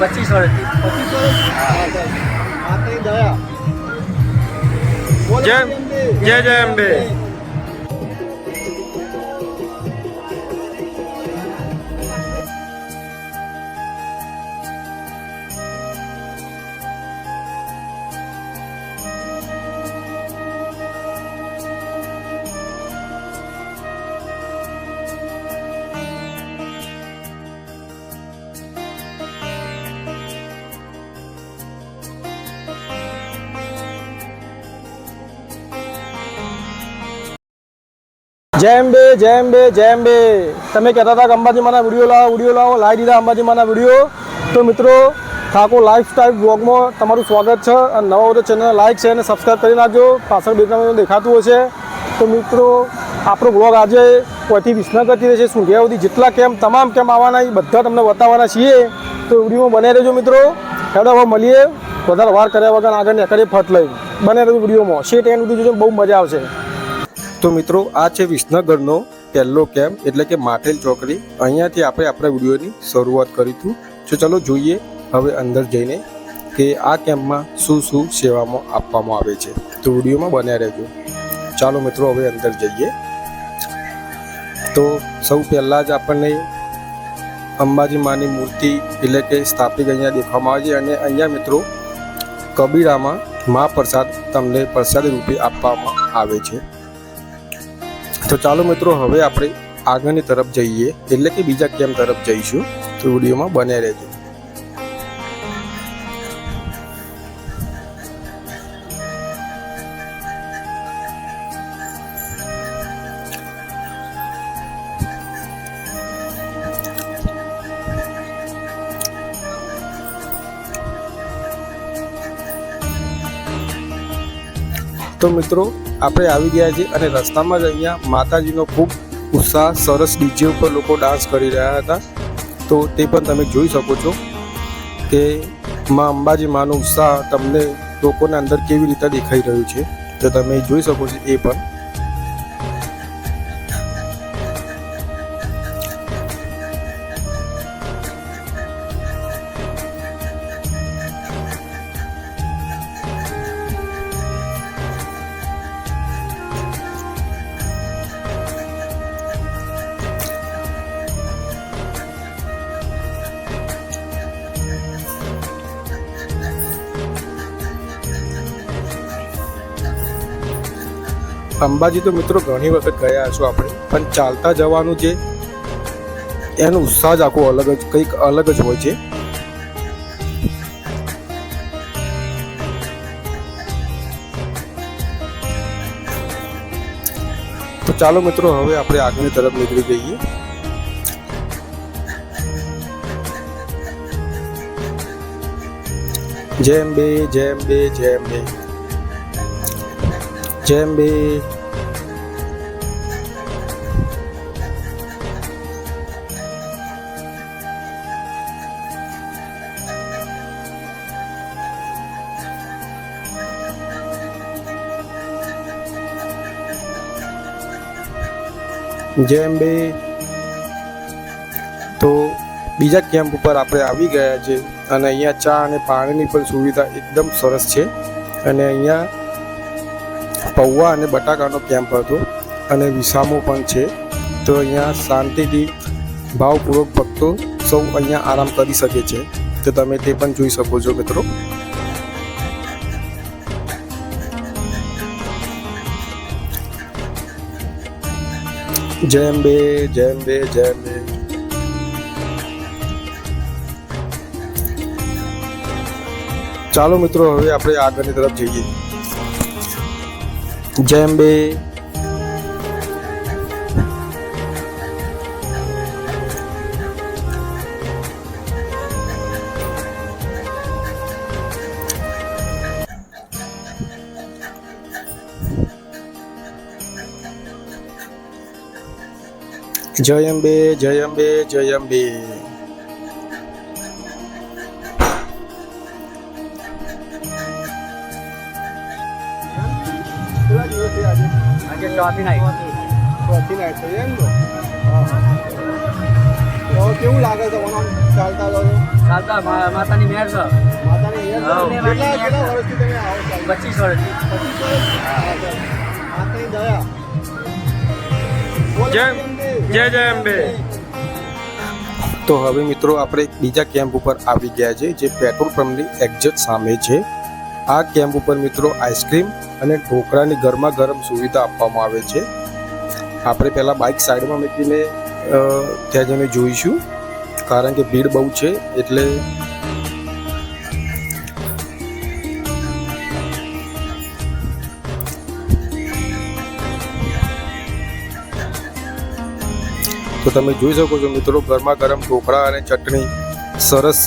પચીસ વર્ષથી. જય જય અંબે જય અંબે જય અંબે જય અંબે. તમે કહેતા હતા કે અંબાજીમાંના વીડિયો લાવો વીડિયો લાવો, લાવી દીધા અંબાજીમાંના વીડિયો. તો મિત્રો, ઠાકોર લાઈફસ્ટાઈલ બ્લોગમાં તમારું સ્વાગત છે. અને નવા હોય તો ચેનલ લાઈક છે અને સબસ્ક્રાઈબ કરી નાખજો. પાછળ બેકગ્રાઉન્ડમાં દેખાતું હશે. તો મિત્રો, આપણો બ્લોગ આજે કોઈથી વિસનગરથી રહેશે સુંઘિયા સુધી જેટલા કેમ્પ તમામ કેમ્પ આવવાના, એ બધા તમને બતાવવાના છીએ. તો વિડીયોમાં બને રહેજો મિત્રો. હેડો હવે મળીએ. વધારે વાર કર્યા વગર આગળ નીકળીએ, ફટ લઈ બને રહેજો વિડીયોમાં. શેટ એન્ડ સુધી જોજો બહુ મજા આવશે. તો મિત્રો, આ છે વિસનગરનો પહેલો કેમ્પ, એટલે કે માટેલ ચોકડી. અહીંયાથી આપણે આપણા વિડીયોની શરૂઆત કરીશું. તો ચલો જોઈએ હવે અંદર જઈને કે આ કેમ્પમાં શું શું સેવામાં આપવામાં આવે છે. તો વિડીયોમાં બન્યા રહેજો. ચાલો મિત્રો, હવે અંદર જઈએ. તો સૌ પહેલાં જ આપણને અંબાજી માની મૂર્તિ, એટલે કે સ્થાપિત અહીંયા દેખવામાં આવે છે. અને અહીંયા મિત્રો, કબીરામાં મા પ્રસાદ, તમને પ્રસાદ રૂપે આપવામાં આવે છે. તો ચાલો મિત્રો, હવે આપણે આગળની તરફ જઈએ. એટલે કે બીજા કેમ્પ તરફ જઈશું? તો વિડીયોમાં બન્યા રહેજો. તો મિત્રો, આપણે આવી ગયા છીએ અને રસ્તામાં જ અહીંયા માતાજીનો ખૂબ ઉત્સાહ, સરસ ડીજે ઉપર લોકો ડાન્સ કરી રહ્યા હતા. તો તે પણ તમે જોઈ શકો છો કે માં અંબાજી માનો ઉત્સાહ તમને લોકોના અંદર કેવી રીતે દેખાઈ રહ્યું છે. તો તમે જોઈ શકો છો એ પણ. અંબાજી તો મિત્રો ઘણી વખત ગયા છો આપણે, પણ ચાલતા જવાનું જે, એનો ઉત્સાહ જ આખો અલગ જ, કંઈક અલગ જ હોય છે. તો ચાલો મિત્રો, હવે આપણે આગળની તરફ નીકળી જઈએ. જેમ બે જેમ બે, જેમ અંબે જય અંબે જય અંબે તો બીજા કેમ્પ ઉપર આપણે આવી ગયા છે અને અહીંયા ચા અને પાણીની પણ સુવિધા એકદમ સરસ છે. અને અહીંયા પૌવા અને બટાકાનો કેમ્પ હતો અને વિસામો પણ છે. તો અહીંયા શાંતિથી ભાવપૂર્વક ભક્તો સૌ અહીંયા આરામ કરી શકે છે. તો તમે તે પણ જોઈ શકો છો મિત્રો. જય અંબે જય અંબે જય અંબે. ચાલો મિત્રો, હવે આપણે આગળની તરફ જઈએ. જય અંબે જય અંબે આજે આજે ચોથી નાઈટ ચોથી નાઈટ થઈ એમ ને? હા. હા તો કેવું લાગે છે મને ચાલતા જાઓ ચાલતા માતાની મેર છે. માતાની યાદ કેટલા કેટલા વર્ષથી તમે આવો છો? પચીસ વર્ષથી. પચીસ વર્ષ? માતાની દયા. જય જય જય અંબે તો હવે મિત્રો આપણે બીજા કેમ્પ ઉપર આવી ગયા છે જે પેટ્રોલ પંપની એક્ઝેક્ટ સામે છે. આ કેમ્પ ઉપર મિત્રો આઈસ્ક્રીમ અને ઢોકળાની ગરમા ગરમ સુવિધા આપવામાં આવે છે. આપણે પહેલાં બાઇક સાઈડમાં મૂકીને ત્યાં જઈને જોઈશું. કારણ કે ભીડ બહુ છે, એટલે તો તમે જોઈ શકો છો મિત્રો ગરમા ગરમ ઢોકળા અને ચટણી સરસ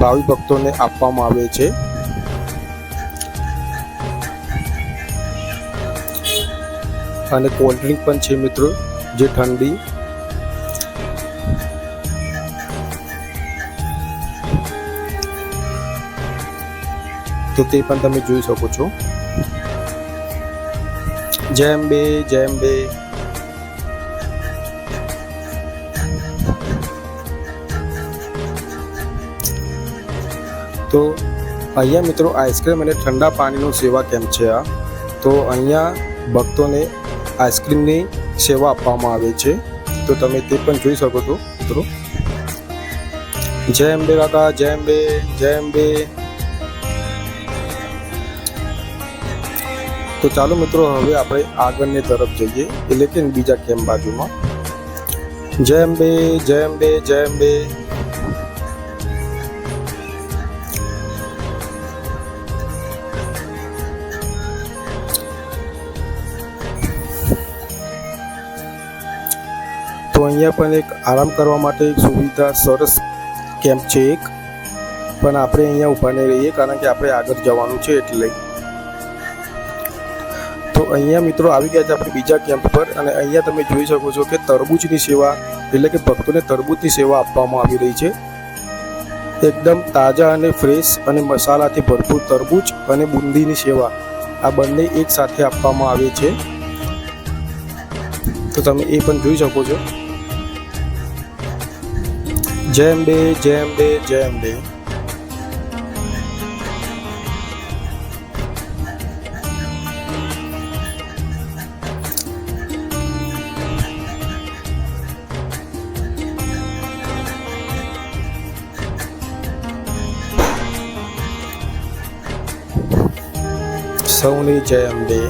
ભાવિ ભક્તોને આપવામાં આવે છે. અને કોલ્ડ ડ્રિંક પણ છે મિત્રો, જે ઠંડી. તો તે પણ તમે જોઈ શકો છો. જય અંબે જય અંબે તો અહીંયા મિત્રો આઈસ્ક્રીમ અને ઠંડા પાણીનો સેવા કેમ્પ છે આ. તો અહીંયા ભક્તોને આઈસ્ક્રીમની સેવા આપવામાં આવે છે. તો તમે તે પણ જોઈ શકો છો, મિત્રો. જય અંબે કાકા, જય અંબે જય અંબે. તો ચાલો, મિત્રો, હવે આપણે આગળની તરફ જઈએ. એટલે કે બીજા કેમ્પ બાજુમાં? જય અંબે જય અંબે જય અંબે. તો અહીંયા પણ એક આરામ કરવા માટે એક સુવિધા સરસ કેમ્પ છે એક. પણ આપણે અહીંયા ઊભા નહીં રહીએ કારણ કે આપણે આગળ જવાનું છે એટલે. તો અહીંયા મિત્રો આવી ગયા છે આપણે બીજા કેમ્પ પર અને અહીંયા તમે જોઈ શકો છો કે તરબૂચની સેવા એટલે કે ભક્તોને તરબૂચની સેવા આપવામાં આવી રહી છે. એકદમ તાજા અને ફ્રેશ અને મસાલાથી ભરપૂર તરબૂચ અને બુંદીની સેવા આ બંને એક સાથે આપવામાં આવે છે. તો તમે એ પણ જોઈ શકો છો. જય અંબે જેમ ડે જેમ ડે સૌની જય અંબે.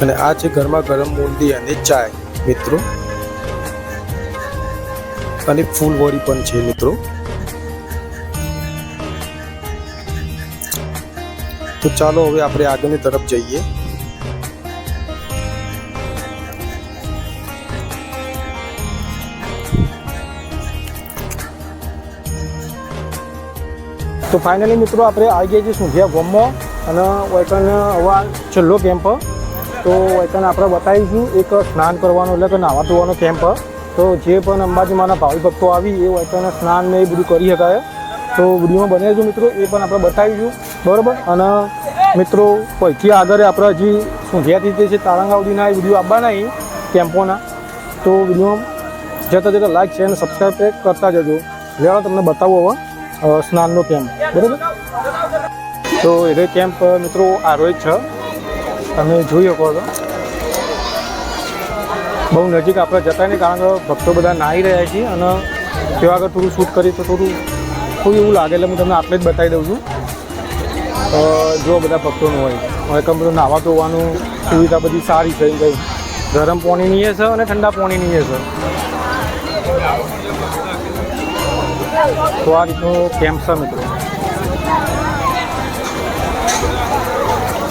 અને આ છે ગરમા ગરમ બુંદી અને ચાય, મિત્રો. અને ફૂલવડી પણ છે મિત્રો. તો ચાલો હવે આપણે આગળની તરફ જઈએ. તો ફાઇનલી મિત્રો આપણે આવી ગયા છીએ સુંધિયા ગોમમાં અને વૈકન હવે આ છેલ્લો કેમ્પ તો વૈકન આપણે બતાવીશું એક સ્નાન કરવાનો એટલે કે નાવા ધોવાનો કેમ્પ તો જે પણ અંબાજીમાંના ભાવિ ભક્તો આવી, એ વૈકન સ્નાન ને એ બધું કરી શકાય. તો વિડીયોમાં બને રહેજો મિત્રો, એ પણ આપણે બતાવીશું બરાબર? અને મિત્રો પછી આગળ આપણે હજી સુંધિયાથી જે છે તારંગા એ વીડિયો આવવાના એ કેમ્પોના તો વિડીયોમાં જતાં જતાં લાઈક છે અને સબસ્ક્રાઈબ કરતા જજો. લેવા તમને બતાવો હવે સ્નાનનો કેમ્પ બરાબર? તો એ કેમ્પ મિત્રો આરોય છે. તમે જોઈ શકો છો. બહુ નજીક આપણે જતા નહીં, કારણ કે ભક્તો બધા નાહી રહ્યા છીએ અને તેવા આગળ થોડું શૂટ કરી તો થોડું થોડું એવું લાગે એટલે હું તમને આટલે જ બતાવી દઉં છું. જો બધા ભક્તોનું હોય. હવે કમ બધું નાહવા ધોવાનું સુવિધા બધી સારી છે કંઈ ગરમ પાણીની નહીં છે અને ઠંડા પાણીની નહીં છે. તો આ રીતનો કેમ્પ છે મિત્રો.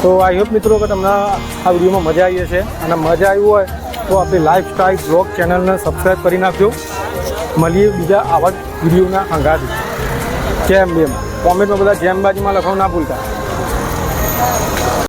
તો આઈ હોપ મિત્રો કે તમને આ વિડીયોમાં મજા આવી હશે. અને મજા આવી હોય તો આપણી લાઈફ સ્ટાઈલ બ્લોગ ચેનલને સબસ્ક્રાઈબ કરી નાખજો. મળીએ બીજા આવા જ વિડીયોના અંગાથી જેમ બેમ કોમેન્ટમાં બધા જેમ બાજુમાં લખવાનું ના ભૂલતા.